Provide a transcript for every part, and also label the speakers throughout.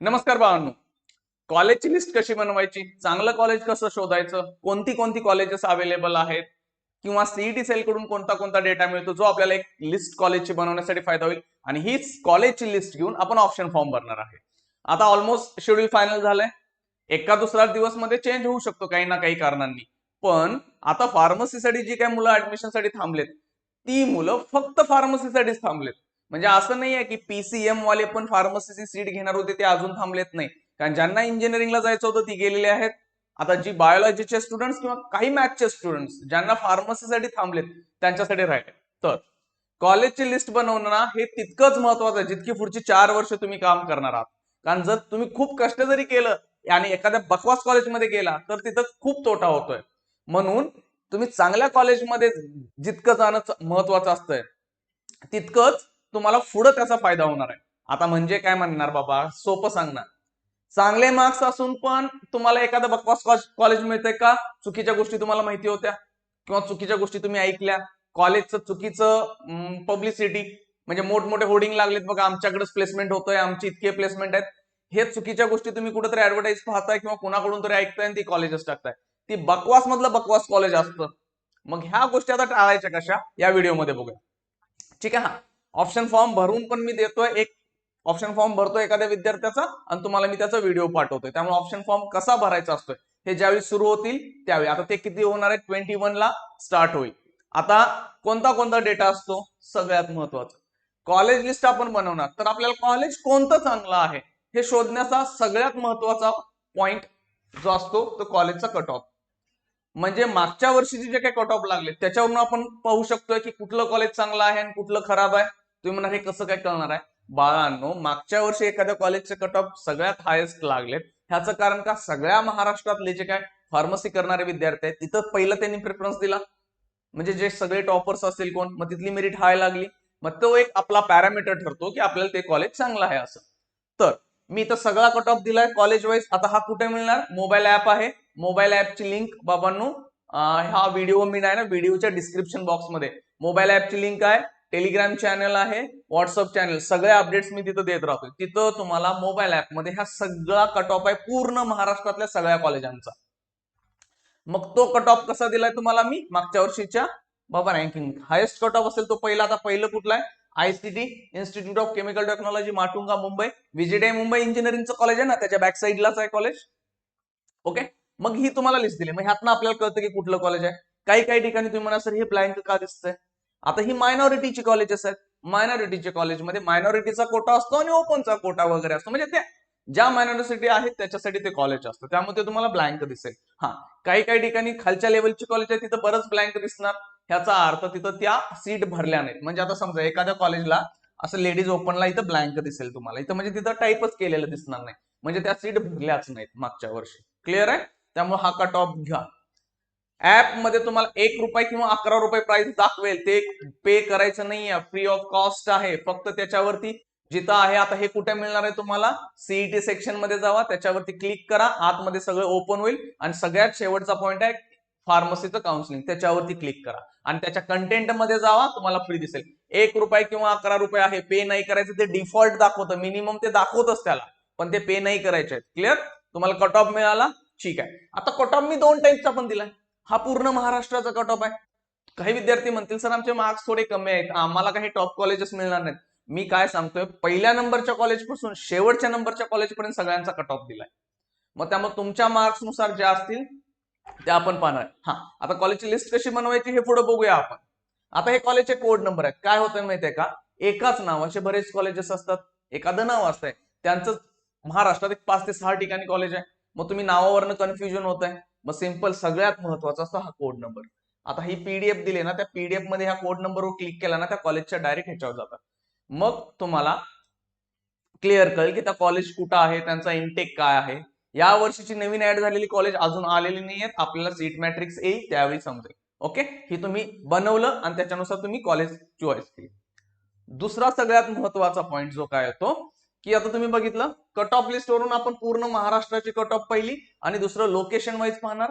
Speaker 1: नमस्कार बाळांनो कॉलेजची लिस्ट कशी बनवायची? चांगलं कॉलेज कसं शोधायचं? कोणती कोणती कॉलेजेस अवेलेबल आहेत? किंवा सीईटी सेल कडून कोणता कोणता डेटा मिळतो जो आपल्याला एक लिस्ट कॉलेजची बनवण्यासाठी फायदा होईल? आणि हीच कॉलेजची लिस्ट घेऊन आपण ऑप्शन फॉर्म भरणार आहे. आता ऑलमोस्ट शेड्यूल फायनल झालंय. एका दुसरा दिवसमध्ये चेंज होऊ शकतो काही ना काही कारणांनी. पण आता फार्मसीसाठी जी काही मुलं ऍडमिशनसाठी थांबलेत ती मुलं फक्त फार्मसीसाठीच थांबलेत. म्हणजे असं नाही आहे की पीसीएम वाले पण फार्मसीची सीट घेणार होते ते अजून थांबलेत नाही. कारण ज्यांना इंजिनिअरिंगला जायचं होतं ती गेलेले आहेत. आता जी बायोलॉजीचे स्टुडंट्स किंवा काही मॅथचे स्टुडंट्स ज्यांना फार्मसीसाठी थांबलेत त्यांच्यासाठी राहिले. तर कॉलेजची लिस्ट बनवणं ना हे तितकंच महत्वाचं आहे जितकी पुढची चार वर्ष तुम्ही काम करणार आहात. कारण जर तुम्ही खूप कष्ट जरी केलं आणि एखाद्या बकवास कॉलेजमध्ये गेला तर तिथं खूप तोटा होतोय. म्हणून तुम्ही चांगल्या कॉलेजमध्ये जितकं जाणं महत्वाचं असतंय तितकंच तुम्हाला पुढं त्याचा फायदा होणार आहे. आता म्हणजे काय म्हणणार बाबा? सोपं सांगणार. चांगले मार्क्स असून पण तुम्हाला एखादं बकवास कॉलेज मिळतंय का? चुकीच्या गोष्टी तुम्हाला माहिती होत्या. किंवा चुकीच्या गोष्टी तुम्ही ऐकल्या. कॉलेजचं चुकीचं पब्लिसिटी म्हणजे मोठमोठे होर्डिंग लागलेत बघा. आमच्याकडेच प्लेसमेंट होतोय. आमची इतके प्लेसमेंट आहेत. हे चुकीच्या गोष्टी तुम्ही कुठेतरी ऍडव्हर्टाईज पाहताय किंवा कुणाकडून तरी ऐकताय आणि ती कॉलेजेस टाकताय. ती बकवास मधलं बकवास कॉलेज असतं. मग ह्या गोष्टी आता टाळायच्या कशा? या व्हिडिओमध्ये बघूया. ठीक आहे हा. ऑप्शन फॉर्म भरून पण मी देतोय एक ऑप्शन फॉर्म भरतोय एखाद्या विद्यार्थ्याचा आणि तुम्हाला मी त्याचा व्हिडिओ पाठवतोय. त्यामुळे ऑप्शन फॉर्म कसा भरायचा असतोय? हे ज्यावेळी सुरू होतील त्यावेळी. आता ते किती होणार आहे? ट्वेंटी वन ला स्टार्ट होईल. आता कोणता कोणता डेटा असतो? सगळ्यात महत्वाचं. कॉलेज लिस्ट आपण बनवणार. तर आपल्याला कॉलेज कोणतं चांगलं आहे? हे शोधण्याचा सगळ्यात महत्त्वाचा पॉइंट जो असतो तो कॉलेजचा कट ऑफ म्हणजे मागच्या वर्षीचे जे काही कट ऑफ लागले त्याच्यावरून आपण पाहू शकतोय की कुठलं कॉलेज चांगलं आहे आणि कुठलं खराब आहे. तुम्ही म्हणा हे कसं काय कळणार आहे? बाळांनो मागच्या वर्षी एखाद्या कॉलेजचे कट ऑफ सगळ्यात हायेस्ट लागलेत. ह्याचं कारण का? सगळ्या महाराष्ट्रातले जे काय फार्मसी करणारे विद्यार्थी आहेत तिथं पहिलं त्यांनी प्रेफरन्स दिला. म्हणजे जे सगळे टॉपर्स असतील कोण मग तिथली मेरिट हाय लागली. मग तो एक आपला पॅरामीटर ठरतो की आपल्याला ते कॉलेज चांगलं आहे असं. तर मी इथं सगळा कट ऑफ दिलाय कॉलेज वाईज आता हा कुठे मिळणार? मोबाईल ऍप आहे. मोबाईल ऍपची लिंक बाबांनो हा व्हिडिओ मी नाही ना व्हिडिओच्या डिस्क्रिप्शन बॉक्समध्ये. मोबाईल ऍपची लिंक आहे टेलिग्राम चॅनल आहे व्हॉट्सअप चॅनल सगळे अपडेट्स मी तिथं देत राहतो तिथं तुम्हाला मोबाईल मध्ये हा सगळा कट ऑफ आहे पूर्ण महाराष्ट्रातल्या सगळ्या कॉलेजांचा. मग तो कट ऑफ कसा दिलाय तुम्हाला मी मागच्या वर्षीच्या? बाबा रँकिंग हायेस्ट कट ऑफ असेल तो पहिला आता पहिलं कुठला आहे? ICT Institute of Chemical Technology Matunga Mumbai. विजिटे Mumbai इंजिनिअरिंगचं कॉलेज आहे ना त्याच्या बॅक साईडलाच आहे कॉलेज ओके मग ही तुम्हाला लिस्ट दिली. मग ह्यातनं आपल्याला कळतं की कुठलं कॉलेज आहे. काही काही ठिकाणी तुम्ही म्हणा सर हे ब्लँक का दिसतंय? आता ही मायनॉरिटीची कॉलेजेस आहेत मायनॉरिटीच्या कॉलेजमध्ये मायनॉरिटीचा कोटा असतो आणि ओपनचा कोटा वगैरे असतो. म्हणजे त्या ज्या मायनॉरिटी आहेत त्याच्यासाठी ते कॉलेज असतं. त्यामुळे ते तुम्हाला ब्लँक दिसेल. हा. काही काही ठिकाणी खालच्या लेवलची कॉलेज आहे तिथं बरंच ब्लँक दिसणार. ह्याचा अर्थ तिथं त्या सीट भरल्या नाहीत. म्हणजे आता समजा एखाद्या कॉलेजला असं लेडीज ओपनला इथं ब्लँक दिसेल तुम्हाला. इथं म्हणजे तिथं टाईपच केलेलं दिसणार नाही. म्हणजे त्या सीट भरल्याच नाहीत मागच्या वर्षी. क्लिअर आहे? त्यामुळे हा कट ऑफ घ्या. ऍपमध्ये तुम्हाला एक रुपये किंवा अकरा रुपये प्राइस दाखवेल. ते पे करायचं नाहीये. फ्री ऑफ कॉस्ट आहे. फक्त त्याच्यावरती जिथं आहे आता हे कुठे मिळणार आहे तुम्हाला? सीईटी सेक्शनमध्ये जावा. त्याच्यावरती क्लिक करा. आतमध्ये सगळं ओपन होईल. आणि सगळ्यात शेवटचा पॉईंट आहे फार्मसीचं काउन्सिलिंग त्याच्यावरती क्लिक करा. आणि त्याच्या कंटेंटमध्ये जावा. तुम्हाला फ्री दिसेल. एक रुपये किंवा अकरा रुपये आहे. पे नाही करायचं. ते डिफॉल्ट दाखवतं. मिनिमम ते दाखवतच त्याला. पण ते पे नाही करायचे क्लिअर तुम्हाला कट ऑफ मिळाला. ठीक आहे. आता कट ऑफ मी दोन टाईपचा पण दिलाय. हा पूर्ण महाराष्ट्राचा कट ऑफ आहे. काही विद्यार्थी म्हणतील सर आमचे मार्क्स थोडे कमी आहेत. आम्हाला काही टॉप कॉलेजेस मिळणार नाहीत. मी काय सांगतोय पहिल्या नंबरच्या कॉलेजपासून शेवटच्या नंबरच्या कॉलेज पर्यंत सगळ्यांचा कट ऑफ दिलाय. मग त्यामुळे तुमच्या मार्क्सनुसार जे असतील त्या आपण पाहणार हा आता कॉलेजची लिस्ट कशी बनवायची हे पुढे बघूया आपण. आता हे कॉलेजचे कोड नंबर आहेत. काय होतंय माहितीये का? एकाच नावाचे बरेच कॉलेजेस असतात. एखादं नाव असतंय. त्यांचं महाराष्ट्रात एक पाच ते सहा ठिकाणी कॉलेज आहे. मग तुम्ही नावावरनं कन्फ्युजन होत आहे मग सिंपल सगळ्यात महत्त्वाचा असतो हा कोड नंबर आता ही पीडीएफ दिली ना त्या पीडीएफमध्ये ह्या कोड नंबरवर क्लिक केला ना त्या कॉलेजच्या डायरेक्ट ह्याच्यावर जातात. मग तुम्हाला क्लिअर कळेल की त्या कॉलेज कुठं आहे त्यांचा इनटेक काय आहे. या वर्षीची नवीन ऍड झालेली कॉलेज अजून आलेली नाही आहेत आपल्याला सीट मॅट्रिक्स येईल त्यावेळी समजेल. ओके हे तुम्ही बनवलं आणि त्याच्यानुसार तुम्ही कॉलेज चॉईस केली. दुसरा सगळ्यात महत्त्वाचा पॉईंट जो काय होतो की आता तुम्ही बघितलं कट ऑफ लिस्ट वरून आपण पूर्ण महाराष्ट्राची कट ऑफ पहिली आणि दुसरं लोकेशन वाईज पाहणार.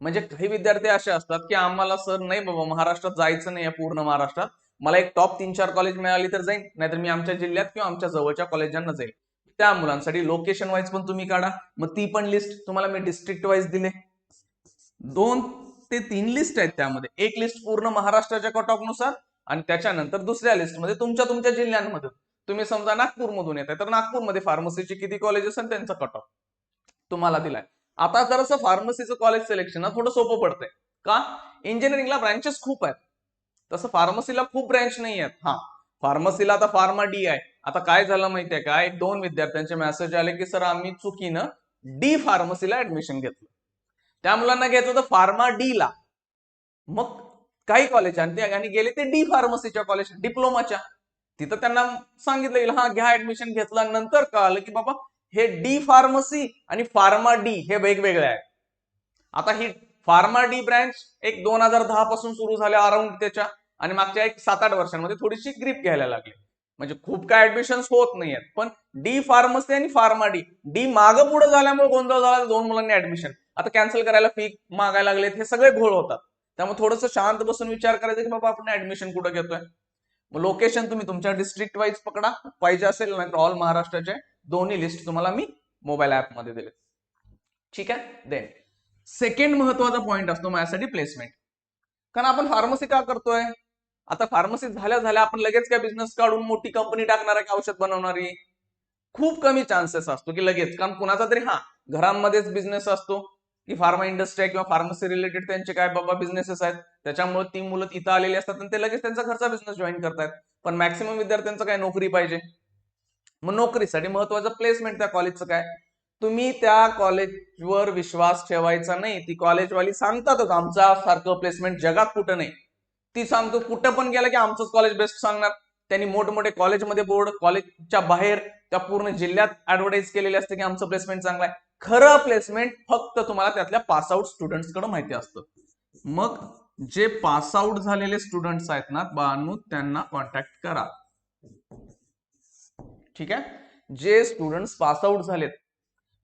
Speaker 1: म्हणजे काही विद्यार्थी असे असतात की आम्हाला सर नाही बाबा महाराष्ट्रात जायचं नाही पूर्ण महाराष्ट्रात. मला एक टॉप तीन चार कॉलेज मिळाली तर जाईन नाहीतर मी आमच्या जिल्ह्यात किंवा आमच्या जवळच्या कॉलेजांना जाईल त्या मुलांसाठी लोकेशन वाईज पण तुम्ही काढा. मग ती पण लिस्ट तुम्हाला मी डिस्ट्रिक्ट वाईज दिले. दोन ते तीन लिस्ट आहेत त्यामध्ये. एक लिस्ट पूर्ण महाराष्ट्राच्या कट ऑफनुसार आणि त्याच्यानंतर दुसऱ्या लिस्टमध्ये तुमच्या तुमच्या जिल्ह्यांमध्ये. तुम्ही समजा नागपूरमधून येत आहे तर नागपूरमध्ये फार्मसीचे किती कॉलेजेस आणि त्यांचा कट ऑफ तुम्हाला दिलाय. आता जरासं फार्मसीचं कॉलेज सिलेक्शन ना थोडं सोपं पडतंय. का? इंजिनिअरिंगला ब्रँचेस खूप आहेत. तसं फार्मसीला खूप ब्रँच नाही आहेत. हा. फार्मसीला आता फार्मा डी आहे. आता काय झालं माहितीये का? एक दोन विद्यार्थ्यांचे मेसेज आले की सर आम्ही चुकीनं डी फार्मसीला ऍडमिशन घेतलं. त्या मुलांना घ्यायचं होतं फार्मा डी ला. मग काही कॉलेज आणि ते आणि गेले ते डी फार्मसीच्या कॉलेज डिप्लोमाच्या तिथं त्यांना सांगितलं हा घ्या ऍडमिशन घेतल्यानंतर नंतर कळालं की बाबा हे डी फार्मसी आणि फार्मा डी हे वेगवेगळे आहेत. आता ही फार्मा डी ब्रँच एक दोन हजार दहा पासून सुरू झाल्या अराउंड त्याच्या आणि मागच्या एक सात आठ वर्षांमध्ये थोडीशी ग्रीप घ्यायला लागली. म्हणजे खूप काय ऍडमिशन होत नाहीयेत पण डी फार्मसी आणि फार्मा डी डी मागं पुढे झाल्यामुळे गोंधळ झाला दोन मुलांनी ऍडमिशन आता कॅन्सल करायला फी मागायला लागलेत हे सगळे घोळ होतात. त्यामुळे थोडंसं शांत बसून विचार करायचा की बाबा आपण ऍडमिशन कुठं घेतोय? लोकेशन तुम्ही तुमच्या डिस्ट्रिक्ट वाईज पकडा. पाहिजे असेल नाहीतर ऑल महाराष्ट्राचे दोन्ही लिस्ट तुम्हाला मी मोबाईल ऍपमध्ये दिले ठीक आहे? देन सेकंड महत्त्वाचा पॉईंट असतो माझ्यासाठी प्लेसमेंट कारण आपण फार्मसी का करतोय? आता फार्मसी झाल्या झाल्या आपण लगेच काय बिझनेस काढून मोठी कंपनी टाकणार आहे की औषध बनवणारी? खूप कमी चान्सेस असतो की लगेच. कारण कुणाचा तरी हा घरांमध्येच बिझनेस असतो. की फार्मा इंडस्ट्री किंवा फार्मसी रिलेटेड त्यांचे काय बाबा बिझनेसेस आहेत? त्याच्यामुळे ती मुलं इथं आलेली असतात आणि ते लगेच त्यांचा घरचा बिझनेस जॉईन करतात पण मॅक्सिमम विद्यार्थ्यांचं काय नोकरी पाहिजे? मग नोकरीसाठी महत्वाचं प्लेसमेंट त्या कॉलेजचं काय? तुम्ही त्या कॉलेजवर विश्वास ठेवायचा नाही. ती कॉलेजवाली सांगतातच आमचा सारखं प्लेसमेंट जगात कुठं नाही. ती सांगतो कुठं पण गेलं की आमचंच कॉलेज बेस्ट सांगणार. त्यांनी मोठमोठे कॉलेजमध्ये बोर्ड कॉलेजच्या बाहेर त्या पूर्ण जिल्ह्यात ऍडव्हर्टाईज केलेले असते की आमचं प्लेसमेंट चांगलं आहे. खरं प्लेसमेंट फक्त तुम्हाला त्यातल्या पासआउट स्टुडंट्सकडे माहिती असतं. मग जे पास आउट झालेले स्टुडंट्स आहेत ना बानू त्यांना कॉन्टॅक्ट करा. ठीक आहे? जे स्टुडंट्स पासआउट झालेत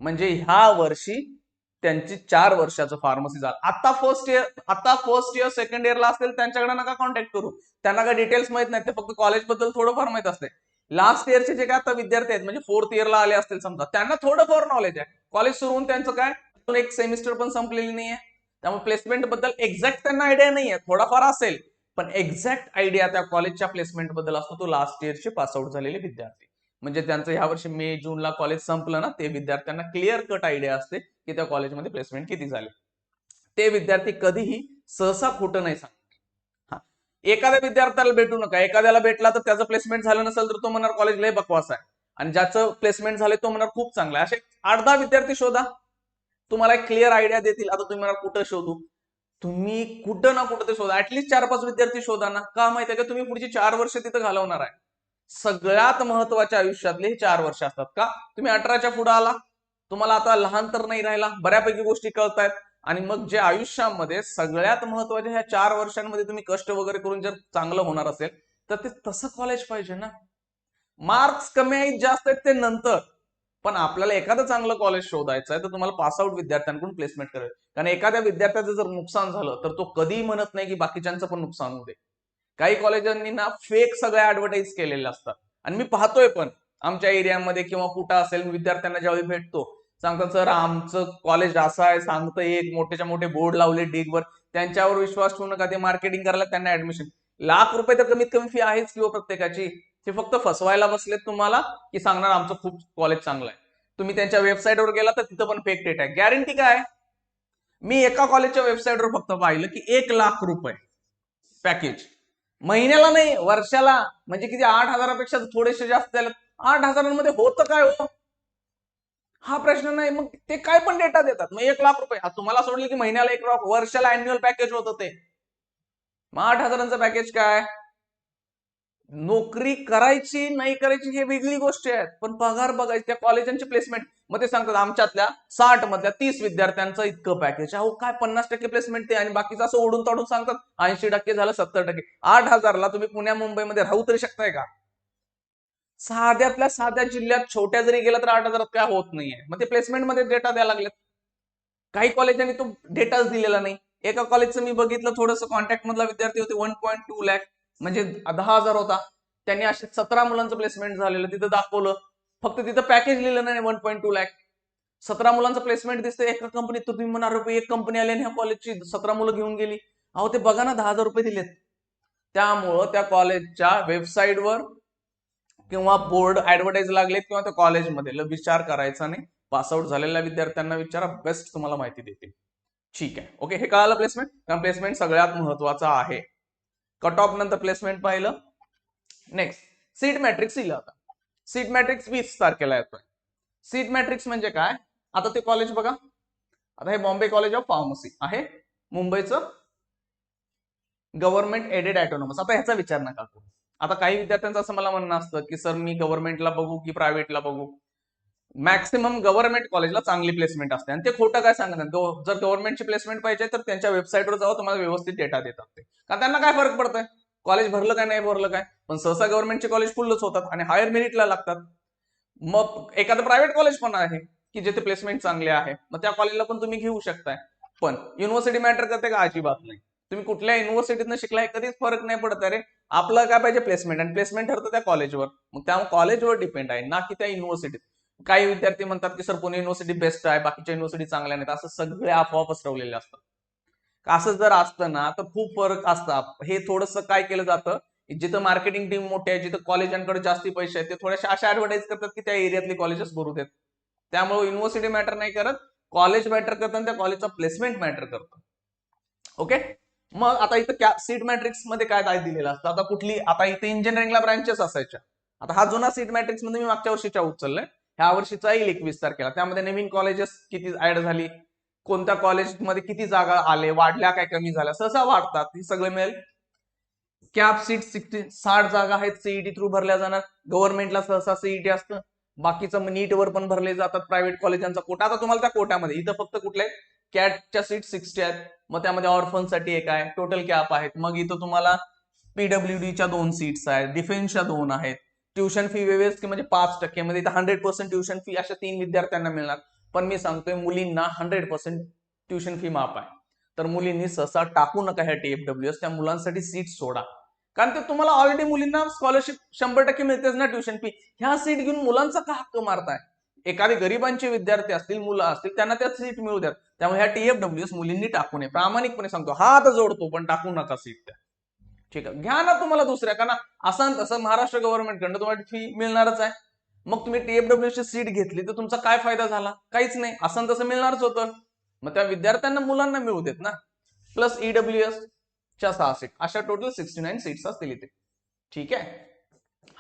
Speaker 1: म्हणजे ह्या वर्षी त्यांची चार वर्षाचं फार्मसी झालं. आता फर्स्ट इयर आता फर्स्ट इयर सेकंड इयरला असतील त्यांच्याकडे नका कॉन्टॅक्ट करू. त्यांना काय डिटेल्स माहीत नाही ते फक्त कॉलेजबद्दल थोडंफार माहीत असते. लास्ट इयरचे जे काय आता विद्यार्थी आहेत म्हणजे फोर्थ इयरला आले असतील समजा त्यांना थोडंफार नॉलेज आहे. कॉलेज सुरू होऊन त्यांचं काय? अजून एक सेमिस्टर पण संपलेली नाहीये. त्यामुळे प्लेसमेंटबद्दल एक्झॅक्ट त्यांना आयडिया नाहीये. थोडाफार असेल पण एक्झॅक्ट आयडिया त्या कॉलेजच्या प्लेसमेंटबद्दल असतो तो लास्ट इयरचे पासआउट झालेले विद्यार्थी. म्हणजे त्यांचं ह्या वर्षी मे जूनला कॉलेज संपलं ना ते विद्यार्थ्यांना क्लिअर कट आयडिया असते की त्या कॉलेजमध्ये प्लेसमेंट किती झाले. ते विद्यार्थी कधीही सहसा खोटं नाही सांगत. हा. एखाद्या विद्यार्थ्याला भेटू नका. एखाद्याला भेटला तर त्याचं प्लेसमेंट झालं नसेल तर तो म्हणणार कॉलेज लय बकवास आहे. आणि ज्याचं प्लेसमेंट झालं तो म्हणणार खूप चांगलं आहे. असे आठ दहा विद्यार्थी शोधा. तुम्हाला एक क्लिअर आयडिया देतील. आता तुम्ही मला कुठं शोधू? तुम्ही कुठं ना कुठं ते शोधा. ऍटलीस्ट चार पाच विद्यार्थी शोधा ना का माहिती आहे का? तुम्ही पुढची चार वर्ष तिथं घालवणार आहे. सगळ्यात महत्त्वाच्या आयुष्यातले हे चार वर्ष असतात. का? तुम्ही अठराच्या पुढे आला. तुम्हाला आता लहान तर नाही राहिला. बऱ्यापैकी गोष्टी कळतायत. आणि मग जे आयुष्यामध्ये सगळ्यात महत्त्वाच्या ह्या चार वर्षांमध्ये तुम्ही कष्ट वगैरे करून जर चांगलं होणार असेल तर ते तसं कॉलेज पाहिजे ना. मार्क्स कमी आहेत जास्त आहेत ते नंतर. पण आपल्याला एखादं चांगलं कॉलेज शोधायचं आहे तर तुम्हाला पासआउट विद्यार्थ्यांकडून प्लेसमेंट करेल कारण एखाद्या विद्यार्थ्याचं जर नुकसान झालं तर तो कधीही म्हणत नाही की बाकीच्यांचं पण नुकसान होऊ दे. काही कॉलेजांनी ना फेक सगळ्या ऍडव्हर्टाईज केलेल्या असतात. आणि मी पाहतोय पण आमच्या एरियामध्ये किंवा कुठं असेल विद्यार्थ्यांना ज्यावेळी भेटतो सांगतात सर आमचं कॉलेज असं आहे सांगतं एक मोठेच्या मोठे बोर्ड लावले डिगवर त्यांच्यावर विश्वास ठेवू नका ते मार्केटिंग करायला त्यांना ऍडमिशन लाख रुपये तर कमीत कमी फी आहेच किंवा प्रत्येकाची. ते फक्त फसवायला बसलेत तुम्हाला की सांगणार आमचं खूप कॉलेज चांगलं आहे. तुम्ही त्यांच्या वेबसाईटवर गेला तर तिथं पण फेक डेट आहे. गॅरंटी काय? मी एका कॉलेजच्या वेबसाईटवर फक्त पाहिलं की एक लाख रुपये पॅकेज महिन्याला नाही वर्षाला म्हणजे किती आठ हजारापेक्षा थोडेसे जास्त झाले. आठ हजारांमध्ये होतं काय हो? हा प्रश्न नाही. मग ते काय पण डेटा देतात? मग एक लाख रुपये. तुम्हाला सोडलं की महिन्याला एक लाख वर्षाला अॅन्युअल पॅकेज होतं ते. मग आठ हजारांचं पॅकेज काय? नोकरी करायची नाही करायची हे वेगळी गोष्ट आहे. पण पगार बघायची त्या कॉलेजांची प्लेसमेंट मग ते सांगतात आमच्यातल्या साठ मधल्या तीस विद्यार्थ्यांचं इतकं पॅकेज अहो काय पन्नास टक्के प्लेसमेंट ते आणि बाकीचं असं ओढून तोडून सांगतात ऐंशी टक्के झालं सत्तर टक्के. आठ हजारला तुम्ही पुण्या मुंबईमध्ये राहू तरी शकताय का? साध्यातल्या साध्या जिल्ह्यात छोट्या जरी गेला तर आठ हजारात काय होत नाहीये. मग ते प्लेसमेंटमध्ये डेटा द्यायला लागलेत. काही कॉलेजांनी तो डेटाच दिलेला नाही. एका कॉलेजचं मी बघितलं थोडंसं कॉन्टॅक्ट मधला विद्यार्थी होते वन पॉईंट टू लॅक म्हणजे दहा हजार होता. त्यांनी असे सतरा मुलांचं प्लेसमेंट झालेलं तिथं दाखवलं. फक्त तिथं पॅकेज लिहिलं नाही वन पॉईंट टू लॅक सतरा मुलांचं प्लेसमेंट दिसतं एका कंपनीत तर तुम्ही म्हणा रुपये एक कंपनी आली आणि ह्या कॉलेजची सतरा मुलं घेऊन गेली. अहो ते बघा ना दहा हजार रुपये दिलेत. त्यामुळं त्या कॉलेजच्या वेबसाईटवर किंवा बोर्ड ऍडव्हर्टाईज लागलेत किंवा त्या कॉलेजमध्ये विचार करायचा नाही. पासआउट झालेल्या विद्यार्थ्यांना विचारा बेस्ट तुम्हाला माहिती देतील. ठीक आहे. ओके हे कळालं प्लेसमेंट कारण प्लेसमेंट सगळ्यात महत्वाचं आहे. कट ऑफ नंतर प्लेसमेंट पाहिलं. नेक्स्ट सीट मॅट्रिक्स दिलं आता. सीट मॅट्रिक्स वीस तारखेला येतोय. सीट मॅट्रिक्स म्हणजे काय? आता ते कॉलेज बघा. आता हे बॉम्बे कॉलेज ऑफ फार्मसी आहे. मुंबईचं गव्हर्नमेंट एडेड ऑटोनॉमस आता ह्याचा विचार नका करू. आता काही विद्यार्थ्यांचं असं मला म्हणणं असतं की सर मी गव्हर्नमेंटला बघू की प्रायव्हेटला बघू? मॅक्सिमम गव्हर्नमेंट कॉलेजला चांगली प्लेसमेंट असते. आणि ते खोटं काय सांगत नाही. जर गव्हर्नमेंटची प्लेसमेंट पाहिजे तर त्यांच्या वेबसाईटवर जावं तुम्हाला व्यवस्थित डेटा देतात ते. कारण त्यांना काय फरक पडतोय? कॉलेज भरलं काय नाही भरलं काय? पण सहसा गव्हर्नमेंटचे कॉलेज फुल्लच होतात आणि हायर मेरिटला लागतात. मग एखादं प्रायव्हेट कॉलेज पण आहे की जिथे प्लेसमेंट चांगले आहे. मग त्या कॉलेजला पण तुम्ही घेऊ शकताय. पण युनिव्हर्सिटी मॅटर करते का? अजिबात नाही. तुम्ही कुठल्या युनिव्हर्सिटीतनं शिकलाय कधीच फरक नाही पडत. अरे आपलं काय पाहिजे प्लेसमेंट आणि प्लेसमेंट ठरतं त्या कॉलेजवर मग त्या कॉलेजवर डिपेंड आहे ना की त्या युनिव्हर्सिटीत काही विद्यार्थी म्हणतात की सर पुणे युनिव्हर्सिटी बेस्ट आहे बाकीच्या युनिव्हर्सिटी चांगल्या नाहीत. असं सगळे अफवा पसरवलेल्या असतात. असं जर असतं ना तर खूप फरक असतं. हे थोडंसं काय केलं जातं जिथं मार्केटिंग टीम मोठी आहे जिथं कॉलेजांकडे जास्ती पैसे आहेत ते थोड्याशा अशा ऍडव्हर्टाईज करतात की त्या एरियातले कॉलेजेस भरू देत. त्यामुळे युनिव्हर्सिटी मॅटर नाही करत कॉलेज मॅटर करतं आणि त्या कॉलेजचा प्लेसमेंट मॅटर करतं. ओके मग आता इथं सीट मॅट्रिक्समध्ये काय काय दिलेलं असतं? आता कुठली आता इथे इंजिनिअरिंगला ब्रांचेस असायच्या. आता हा जुना सीट मॅट्रिक्समध्ये मी मागच्या वर्षीच्या उचललाय. ह्या वर्षीचा येईल एकवीस तारखेला. त्यामध्ये नवीन कॉलेजेस किती ऍड झाली? कोणत्या कॉलेजमध्ये किती जागा आले? वाढल्या काय कमी झाल्या? सहसा वाढतात. हे सगळे मिळेल. कॅप सीट सिक्स्टी साठ जागा आहेत सीईटी थ्रू भरल्या जाणार. गव्हर्नमेंटला सहसा सीईटी असतं. बाकीचं नीटवर पण भरले जातात प्रायव्हेट कॉलेजांचा कोटा आता तुम्हाला त्या कोट्यामध्ये इथं फक्त कुठले? कॅटच्या सीट सिक्स्टी आहेत. मग त्यामध्ये ऑर्फनसाठी एक आहे. टोटल कॅप आहेत. मग इथं तुम्हाला पीडब्ल्यूडीच्या दोन सीट्स आहेत. डिफेन्सच्या दोन आहेत. ट्युशन फी वेवेस की म्हणजे पाच टक्के. म्हणजे इथं हंड्रेड पर्सेंट ट्युशन फी अशा तीन विद्यार्थ्यांना मिळणार. पण मी सांगतोय मुलींना हंड्रेड पर्सेंट ट्युशन फी माफ आहे. तर मुलींनी सहसा टाकू नका ह्या टीएफडब्ल्यू एस त्या मुलांसाठी सीट सोडा. कारण ते तुम्हाला ऑलरेडी मुलींना स्कॉलरशिप शंभर टक्के मिळतेच ना ट्युशन फी. ह्या सीट घेऊन मुलांचा का हक्क मारताय? एखादे गरिबांचे विद्यार्थी असतील मुलं असतील त्यांना त्या सीट मिळू द्यात. त्यामुळे ह्या टीएफडब्ल्यू एस मुलींनी टाकू नये. प्रामाणिकपणे सांगतो हात जोडतो पण टाकू नका सीट त्या. ठीक आहे. घ्या ना तुम्हाला दुसऱ्या कारण असं तसं महाराष्ट्र गव्हर्नमेंटकडनं तुम्हाला फी मिळणारच आहे. मग तुम्ही टीएफडब्ल्यू ची सीट घेतली तर तुमचा काय फायदा झाला? काहीच नाही. असं तसं मिळणारच होतं. मग त्या विद्यार्थ्यांना मुलांना मिळू देत ना. प्लस ईडब्ल्यू एस च्या सहा सीट अशा टोटल सिक्स्टी नाईन सीट्स असतील इथे. ठीक आहे?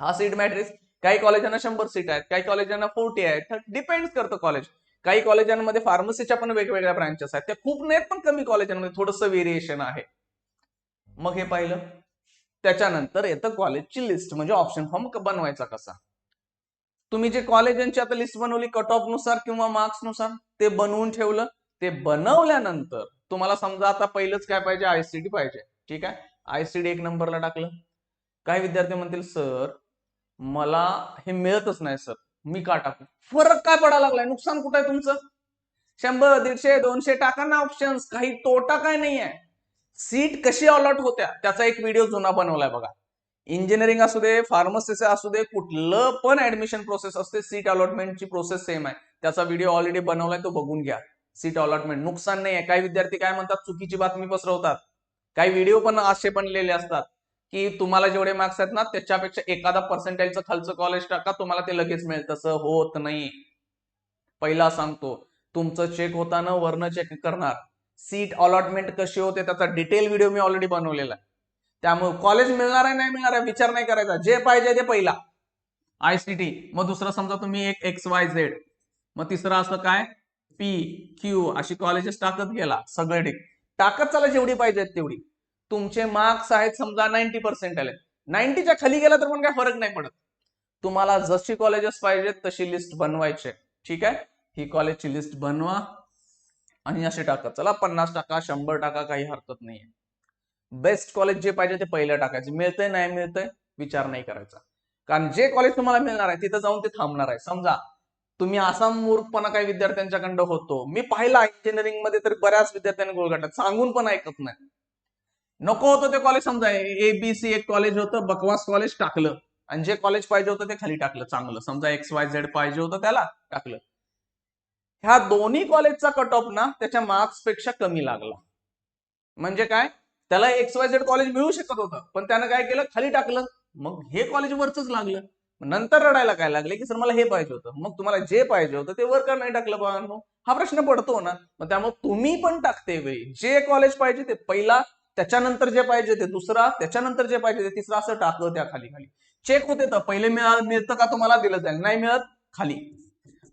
Speaker 1: हा सीट मॅट्रिक्स काही कॉलेजांना शंभर सीट आहेत काही कॉलेजांना फोर्टी आहेत. डिपेंड करतं कॉलेज काही कॉलेजांमध्ये फार्मसीच्या पण वेगवेगळ्या ब्रांचेस आहेत. त्या खूप नाहीत पण कमी कॉलेजांमध्ये थोडंसं व्हेरिएशन आहे. मग हे पाहिलं. त्याच्यानंतर येतं कॉलेजची लिस्ट म्हणजे ऑप्शन फॉर्म बनवायचा कसा? तुम्ही जे कॉलेजांची आता लिस्ट बनवली कट ऑफनुसार किंवा मार्क्सनुसार ते बनवून ठेवलं. ते बनवल्यानंतर तुम्हाला समजा आता पहिलंच काय पाहिजे? आयसीडी पाहिजे. ठीक आहे? आयसीडी एक नंबरला टाकलं. काही विद्यार्थी म्हणतील सर मला हे मिळतच नाही सर. मी का टाकू? फरक काय पडायला लागलाय? नुकसान कुठं आहे तुमचं? शंभर दीडशे दोनशे टाका ना ऑप्शन्स काही तोटा काय नाहीये? सीट कशी अलॉट होत्या त्याचा एक व्हिडिओ जुना बनवलाय बघा. इंजिनिअरिंग असू दे फार्मसीचं असू दे कुठलं पण ऍडमिशन प्रोसेस असते सीट अलॉटमेंटची प्रोसेस सेम आहे. त्याचा व्हिडिओ ऑलरेडी बनवलाय तो बघून घ्या. सीट अलॉटमेंट नुकसान नाही आहे काही विद्यार्थी काय म्हणतात चुकीची बातमी पसरवतात. काही व्हिडिओ पण असे बनलेले असतात की तुम्हाला जेवढे मार्क्स आहेत ना त्याच्यापेक्षा एखादा पर्सेंटेजचं खालचं कॉलेज टाका तुम्हाला ते लगेच मिळेल. तसं होत नाही. पहिला सांगतो तुमचं चेक होताना वर्ण चेक करणार. सीट अलॉटमेंट कशी होते त्याचा डिटेल व्हिडिओ मी ऑलरेडी बनवलेला आहे. त्यामुळे कॉलेज मिळणार आहे नाही मिळणार आहे विचार नाही करायचा. जे पाहिजे ते पहिला. आयसीटी मग दुसरं समजा तुम्ही एक एक्स वाय झेड मग तिसरं असं काय? पी क्यू अशी कॉलेजेस टाकत गेला सगळे ठीक. टाकत चला जेवढी पाहिजेत तेवढी. तुमचे मार्क्स आहेत समजा नाईन्टी पर्सेंट आले. नाईन्टीच्या खाली गेला तर पण काय फरक नाही पडत. तुम्हाला जशी कॉलेजेस पाहिजेत तशी लिस्ट बनवायची ठीक आहे? ही कॉलेजची लिस्ट बनवा. आणि असे टाकत चला पन्नास टाका शंभर टाका काही हरकत नाहीये. बेस्ट कॉलेज जे पाहिजे ते पहिलं टाकायचं. मिळतंय नाही मिळतंय विचार नाही करायचा. कारण जे कॉलेज तुम्हाला मिळणार आहे तिथं जाऊन ते थांबणार आहे. समजा तुम्ही असा मूर्खपणा काही विद्यार्थ्यांच्याकडं होतो. मी पाहिला इंजिनिअरिंगमध्ये तर बऱ्याच विद्यार्थ्यांनी गोळगाठात सांगून पण ऐकत नाही. नको होतं ते कॉलेज समजा एबीसी एक कॉलेज होतं बकवास कॉलेज टाकलं. आणि जे कॉलेज पाहिजे होतं ते खाली टाकलं चांगलं. समजा एक्स वाय झेड पाहिजे होतं त्याला टाकलं. ह्या दोन्ही कॉलेजचा कट ऑफ ना त्याच्या मार्क्सपेक्षा कमी लागला. म्हणजे काय? त्याला एक्स वाय झेड कॉलेज मिळू शकत होतं. पण त्यानं काय केलं? खाली टाकलं. मग हे कॉलेज वरच लागलं. नंतर रडायला काय लागले? की सर मला हे पाहिजे होतं. मग तुम्हाला जे पाहिजे होतं ते वर का नाही टाकलं बाळांनो. हा प्रश्न पडतो ना. मग त्यामुळे तुम्ही पण टाकते वेळी. जे कॉलेज पाहिजे ते पहिला त्याच्यानंतर जे पाहिजे ते दुसरा त्याच्यानंतर जे पाहिजे ते तिसरा असं टाकलं त्या खाली खाली. चेक होते तर पहिले मिळा मिळतं का? तुम्हाला दिलं जाईल. नाही मिळत खाली.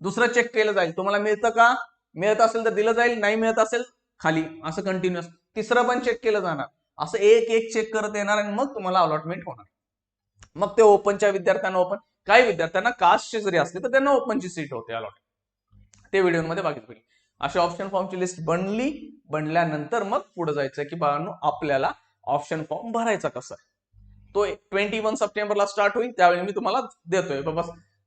Speaker 1: दुसरं चेक केलं जाईल. तुम्हाला मिळतं का? मिळत असेल तर दिलं जाईल नाही मिळत असेल खाली. असं कंटिन्युअस तिसरं पण चेक केलं जाणार. असं एक एक चेक करत येणार आणि मग तुम्हाला अलॉटमेंट होणार. मग ते ओपनच्या विद्यार्थ्यांना ओपन काही विद्यार्थ्यांना कास्टचे जरी असले तर त्यांना ओपनची सीट होते अलॉट ते व्हिडिओमध्ये बघितली अशी ऑप्शन फॉर्मची लिस्ट बनली. बनल्यानंतर मग पुढे जायचं की बाळांनो आपल्याला ऑप्शन फॉर्म भरायचा कसा तो ट्वेंटी वन सप्टेंबरला स्टार्ट होईल. त्यावेळी मी तुम्हाला देतोय. बाबा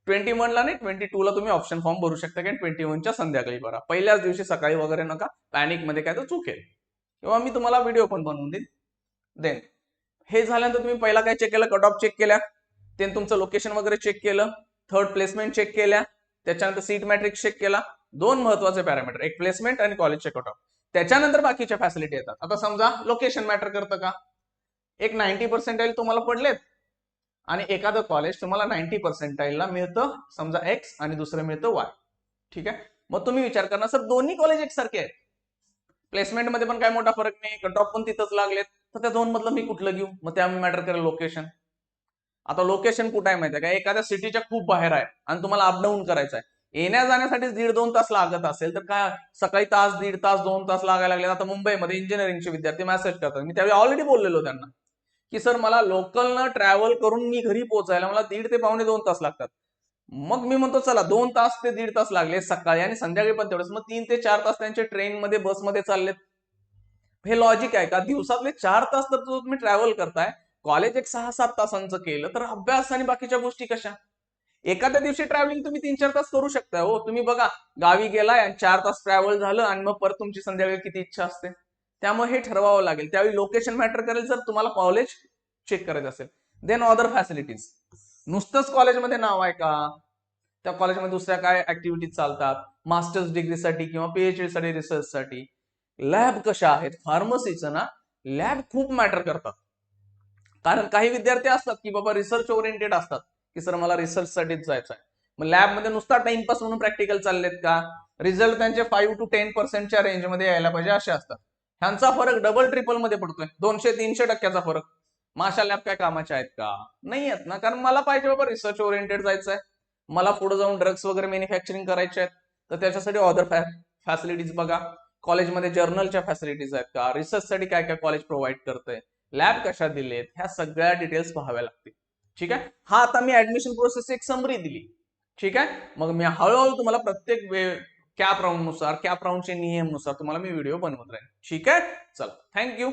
Speaker 1: ट्वेंटी वनला नाही ट्वेंटी टूला तुम्ही ऑप्शन फॉर्म भरू शकता कारण ट्वेंटी वनच्या संध्याकाळी भरा पहिल्याच दिवशी सकाळी वगैरे नका पॅनिकमध्ये काय तर चुकेल किंवा मी तुम्हाला व्हिडिओ पण बनवून देईन. देन हे झाल्यानंतर तुम्ही पहिला काय चेक केलं? कट ऑफ चेक केल्या. ते तुमचं लोकेशन वगैरे चेक केलं. थर्ड प्लेसमेंट चेक केल्या. त्याच्यानंतर सीट मॅट्रिक्स चेक केला. दोन महत्त्वाचे पॅरामीटर एक प्लेसमेंट आणि कॉलेजचे कट ऑफ त्याच्यानंतर बाकीच्या फॅसिलिटी येतात. आता समजा लोकेशन मॅटर करतं का? एक नाईन्टी पर्सेंटाईल तुम्हाला पडलेत. आणि एखादं कॉलेज तुम्हाला नाईन्टी पर्सेंटाईलला मिळतं समजा एक्स आणि दुसरं मिळतं वाय ठीक आहे? मग तुम्ही विचार करणार सर दोन्ही कॉलेज एकसारखे आहेत. प्लेसमेंटमध्ये पण काय मोठा फरक नाही कट ऑफ पण तिथंच लागलेत. तर त्या दोन मधलं मी कुठलं घेऊ? मग त्या मॅटर करेल लोकेशन आता लोकेशन कुठं आहे माहिती आहे का? एखाद्या सिटीच्या खूप बाहेर आहे आणि तुम्हाला अपडाऊन करायचं आहे. येण्या जाण्यासाठी दीड दोन तास लागत असेल तर काय सकाळी तास दीड तास दोन तास लागायला लागले आता मुंबईमध्ये इंजिनिअरिंगचे विद्यार्थी मॅसेज करतात. मी त्यावेळी ऑलरेडी बोललेलो त्यांना. की सर मला लोकलनं ट्रॅव्हल करून मी घरी पोहोचायला मला दीड ते पावणे दोन तास लागतात. मग मी म्हणतो चला दोन तास ते दीड तास लागले सकाळी आणि संध्याकाळी पण तेवढंच. मग तीन ते चार तास त्यांचे ट्रेनमध्ये बसमध्ये चाललेत. हे लॉजिक आहे का? दिवसातले चार तास तर तुम्ही ट्रॅव्हल करताय कॉलेज एक सहा सात तासांचं केलं तर अभ्यास आणि बाकीच्या गोष्टी कशा? एखाद्या दिवशी ट्रॅव्हलिंग तुम्ही तीन चार तास करू शकता हो तुम्ही बघा गावी गेलाय आणि चार तास ट्रॅव्हल झालं आणि मग परत तुमची संध्याकाळी किती इच्छा असते. त्यामुळे हे ठरवावं लागेल. त्यावेळी लोकेशन मॅटर करेल जर तुम्हाला कॉलेज चेक करायचं असेल. देन अदर फॅसिलिटीज नुसतंच कॉलेजमध्ये नाव आहे का? त्या कॉलेजमध्ये दुसऱ्या काय ऍक्टिव्हिटीज चालतात? मास्टर्स डिग्रीसाठी किंवा पीएचडी साठी रिसर्चसाठी लॅब कशा आहेत? फार्मसीचं ना लॅब खूप मॅटर करतात. कारण काही विद्यार्थी असतात की बाबा रिसर्च ओरिएंटेड असतात की सर मला रिसर्च साठीच जायचं आहे मग लॅबमध्ये नुसता टाइमपास म्हणून प्रॅक्टिकल चाललेत का? रिझल्ट त्यांचे फाईव्ह टू टेन पर्सेंटच्या रेंजमध्ये यायला पाहिजे असे असतात. ह्यांचा फरक डबल ट्रिपलमध्ये पडतोय. दोनशे तीनशे टक्क्याचा फरक. माशा लॅब काय कामाच्या आहेत का? नाही आहेत ना. कारण मला पाहिजे बाबा रिसर्च ओरिएंटेड जायचं आहे मला पुढे जाऊन ड्रग्स वगैरे मॅन्युफॅक्चरिंग करायचे आहेत. तर त्याच्यासाठी अदर फॅसिलिटीज बघा. कॉलेजमध्ये जर्नलच्या फॅसिलिटीज आहेत का? रिसर्चसाठी काय काय कॉलेज प्रोव्हाइड करतंय? लॅब कशा दिलेत? ह्या सगळ्या डिटेल्स पाहाव्या लागतील. ठीक आहे? हा आता मी ऍडमिशन प्रोसेस एक समरी दिली. ठीक आहे? मग मी हळूहळू तुम्हाला प्रत्येक वेळ कॅप राऊंडनुसार कॅप राऊंडचे नियमनुसार तुम्हाला मी व्हिडिओ बनवत राहीन. ठीक आहे? चला. थँक्यू